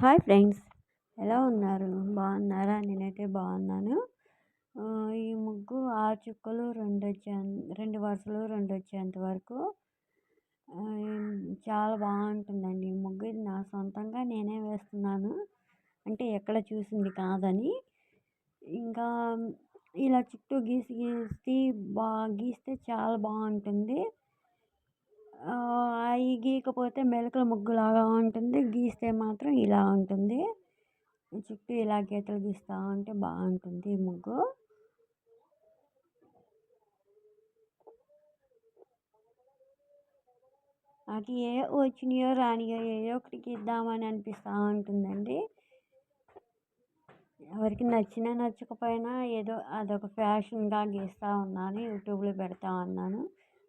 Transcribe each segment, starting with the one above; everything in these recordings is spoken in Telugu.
Hi friends. ఎలా ఉన్నారు? బాగున్నారా? నేనైతే బాగున్నాను. ఈ ముగ్గు ఆరు చుక్కలు రెండు వచ్చే రెండు వరుసలు రెండు వచ్చేంత వరకు చాలా బాగుంటుందండి ఈ ముగ్గు. నా సొంతంగా నేనే వేస్తున్నాను. అంటే ఎక్కడ చూసింది కాదని. ఇంకా ఇలా చుట్టూ గీసి గీసి బాగా గీస్తే చాలా బాగుంటుంది. గీయకపోతే మెలకల ముగ్గులాగా ఉంటుంది. గీస్తే మాత్రం ఇలా ఉంటుంది. చుట్టూ ఇలా గీతలు గీస్తూ ఉంటే బాగుంటుంది ముగ్గు. నాకు ఏ వచ్చినాయో రానియో ఏదో ఒకటి గీద్దామని అనిపిస్తూ ఉంటుందండి. ఎవరికి నచ్చినా నచ్చకపోయినా ఏదో అదొక ఫ్యాషన్గా గీస్తూ ఉన్నాను. యూట్యూబ్లో పెడతా ఉన్నాను.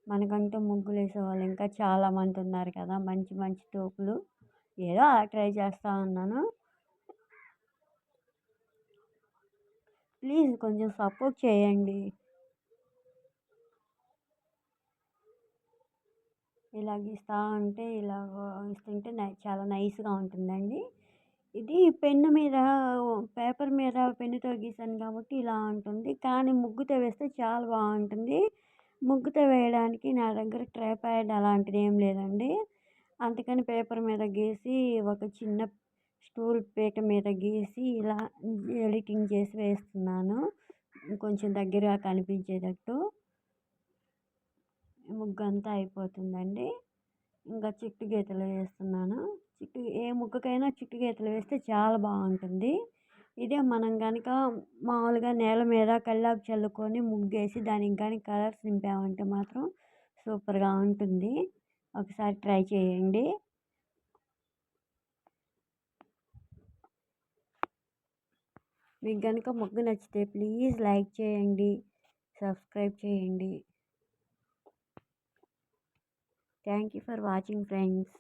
మనకంటూ ముగ్గులు వేసేవాళ్ళు ఇంకా చాలామంది ఉన్నారు కదా మంచి మంచి టోపులు ఏదో అలా ట్రై చేస్తూ ఉన్నాను. ప్లీజ్ కొంచెం సపోర్ట్ చేయండి. ఇలా గీస్తూ ఉంటే ఇలా ఇస్తుంటే చాలా నైస్గా ఉంటుందండి. ఇది పెన్ను మీద పేపర్ మీద పెన్నుతో గీసాను కాబట్టి ఇలా ఉంటుంది. కానీ ముగ్గుతో వేస్తే చాలా బాగుంటుంది. ముగ్గుతో వేయడానికి నా దగ్గర ట్రే ప్యాడ్ అలాంటిది ఏం లేదండి. అందుకని పేపర్ మీద గీసి ఒక చిన్న స్టూల్ పీట మీద గీసి ఇలా ఎడిటింగ్ చేసి వేస్తున్నాను. కొంచెం దగ్గరగా కనిపించేటట్టు. ముగ్గు అంతా అయిపోతుందండి. ఇంకా చిట్టు గీతలు వేస్తున్నాను. చిట్టు ఏ ముగ్గుకైనా చిట్టు గీతలు వేస్తే చాలా బాగుంటుంది. ఇదే మనం కనుక మామూలుగా నేల మీద కల్లాపు చల్లుకొని ముగ్గేసి దానికి కానీ కలర్స్ నింపామంటే మాత్రం సూపర్గా ఉంటుంది. ఒకసారి ట్రై చేయండి. మీకు కనుక ముగ్గు నచ్చితే ప్లీజ్ లైక్ చేయండి సబ్స్క్రైబ్ చేయండి. Thank you for watching friends.